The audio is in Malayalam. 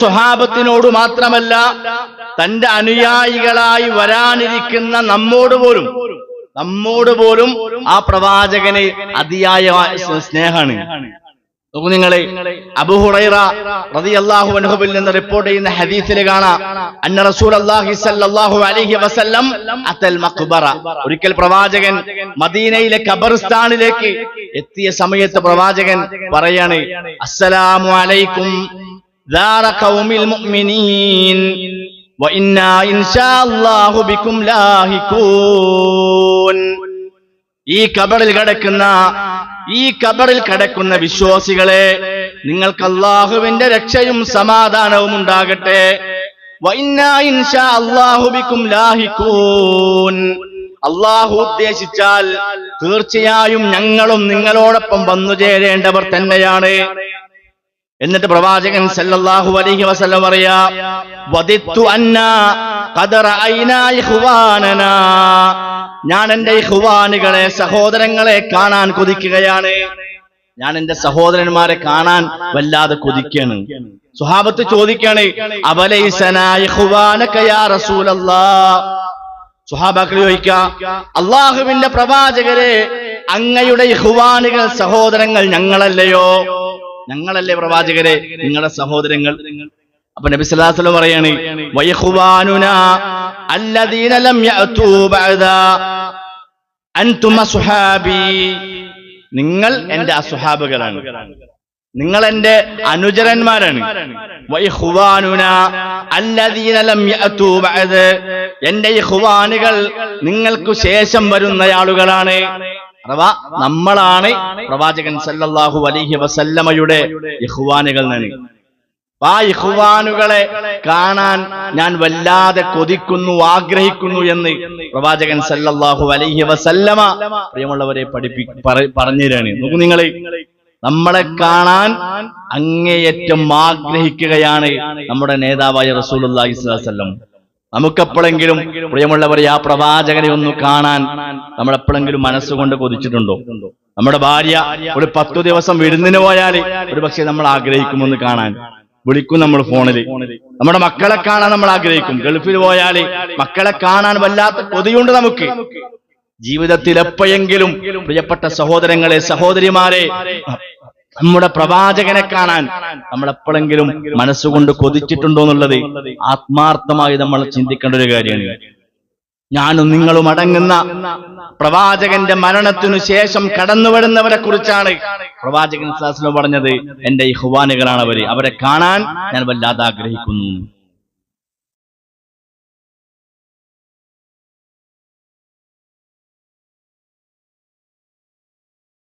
സ്വഹാബത്തിനോട് മാത്രമല്ല തന്റെ അനുയായികളായി വരാനിരിക്കുന്ന നമ്മോട് പോലും നമ്മോട് പോലും ആ പ്രവാചകന് അതിയായ സ്നേഹാണ് നോക്കൂ നിങ്ങളെ അബുഹുറൈറ റളിയല്ലാഹു അൻഹുവിൽ നിന്ന് റിപ്പോർട്ട് ചെയ്യുന്ന ഹദീസിൽ കാണാം അന്ന റസൂലുള്ളാഹി സ്വല്ലല്ലാഹു അലൈഹി വസല്ലം അത്തൽ മക്ബറ ഒരിക്കൽ പ്രവാചകൻ മദീനയിലെ ഖബർസ്ഥാനിലേക്ക് എത്തിയ സമയത്ത് പ്രവാചകൻ പറയാണ് അസ്സലാമു അലൈക്കും ദാറ المؤمنين മുഅ്മിനീൻ إن شاء അല്ലാഹു بكم لاهكون ഈ കബറിൽ കിടക്കുന്ന ഈ കബറിൽ കിടക്കുന്ന വിശ്വാസികളെ നിങ്ങൾക്ക് അള്ളാഹുവിന്റെ രക്ഷയും സമാധാനവും ഉണ്ടാകട്ടെ. അള്ളാഹു ഉദ്ദേശിച്ചാൽ തീർച്ചയായും ഞങ്ങളും നിങ്ങളോടൊപ്പം വന്നു ചേരേണ്ടവർ തന്നെയാണ്. എന്നിട്ട് പ്രവാചകൻ സല്ലല്ലാഹു അലൈഹി വസല്ലം പറയാ വദിത്തു അന്ന ഖദ റഅയ്നാ ഇഖ്വാനനാ. ഞാൻ എന്റെ ഇഖ്വാനുകളെ സഹോദരങ്ങളെ കാണാൻ കൊതിക്കുകയാണ്. ഞാൻ എന്റെ സഹോദരന്മാരെ കാണാൻ വല്ലാതെ കൊതിക്കുകയാണ്. സുഹാബത്ത് ചോദിക്കാണ് സുഹാബാക്കൾ ചോദിക്ക അള്ളാഹുവിന്റെ പ്രവാചകരെ അങ്ങയുടെ ഇഹ്വാനുകൾ സഹോദരങ്ങൾ ഞങ്ങളല്ലയോ? ഞങ്ങളല്ലേ പ്രവാചകരെ? നിങ്ങളുടെ സഹോദരങ്ങൾ. അപ്പൊ നബി വസല്ലം പറയാണ് നിങ്ങൾ എന്റെ അസുഹാബുകളാണ്. നിങ്ങൾ എന്റെ അനുചരന്മാരാണ്. എന്റെ ഈ ഹുവാനുകൾ നിങ്ങൾക്ക് ശേഷം വരുന്ന ആളുകളാണ് അഥവാ നമ്മളാണ് പ്രവാചകൻ സല്ലല്ലാഹു അലൈഹി വസല്ലമയുടെ ഇഹ്വാനുകൾ നിന്ന് ആ ഇഹ്വാനുകളെ കാണാൻ ഞാൻ വല്ലാതെ കൊതിക്കുന്നു ആഗ്രഹിക്കുന്നു എന്ന് പ്രവാചകൻ സല്ലല്ലാഹു അലൈഹി വസല്ലമ പ്രിയമുള്ളവരെ പഠിപ്പി പറ- പറഞ്ഞു നോക്കൂ നിങ്ങൾ നമ്മളെ കാണാൻ അങ്ങേയറ്റം ആഗ്രഹിക്കുകയാണ് നമ്മുടെ നേതാവായ റസൂൽ അള്ളാഹി വസല്ലം. നമുക്കെപ്പോഴെങ്കിലും പ്രിയമുള്ളവരെ ആ പ്രവാചകനെ ഒന്ന് കാണാൻ നമ്മളെപ്പോഴെങ്കിലും മനസ്സുകൊണ്ട് കൊതിച്ചിട്ടുണ്ടോ? നമ്മുടെ ഭാര്യ ഒരു പത്തു ദിവസം വിരുന്നിന് പോയാൽ ഒരു പക്ഷെ നമ്മൾ ആഗ്രഹിക്കുമെന്ന് കാണാൻ വിളിക്കും നമ്മൾ ഫോണിൽ നമ്മുടെ മക്കളെ കാണാൻ നമ്മൾ ആഗ്രഹിക്കും. ഗൾഫിൽ പോയാൽ മക്കളെ കാണാൻ വല്ലാത്ത കൊതിയുണ്ട് നമുക്ക്. ജീവിതത്തിൽ എപ്പോഴെങ്കിലും പ്രിയപ്പെട്ട സഹോദരങ്ങളെ സഹോദരിമാരെ. നമ്മുടെ പ്രവാചകനെ കാണാൻ നമ്മൾ എപ്പോഴെങ്കിലും മനസ്സുകൊണ്ട് കൊതിച്ചിട്ടുണ്ടോ എന്നുള്ളത് ആത്മാർത്ഥമായി നമ്മൾ ചിന്തിക്കേണ്ട ഒരു കാര്യമാണ്. ഞാനും നിങ്ങളും അടങ്ങുന്ന പ്രവാചകന്റെ മരണത്തിനു ശേഷം കടന്നു വരുന്നവരെ കുറിച്ചാണ് പ്രവാചകൻ പറഞ്ഞത്. എന്റെ ഈ ഹുവാനുകളാണ് അവർ. അവരെ കാണാൻ ഞാൻ വല്ലാതെ ആഗ്രഹിക്കുന്നു.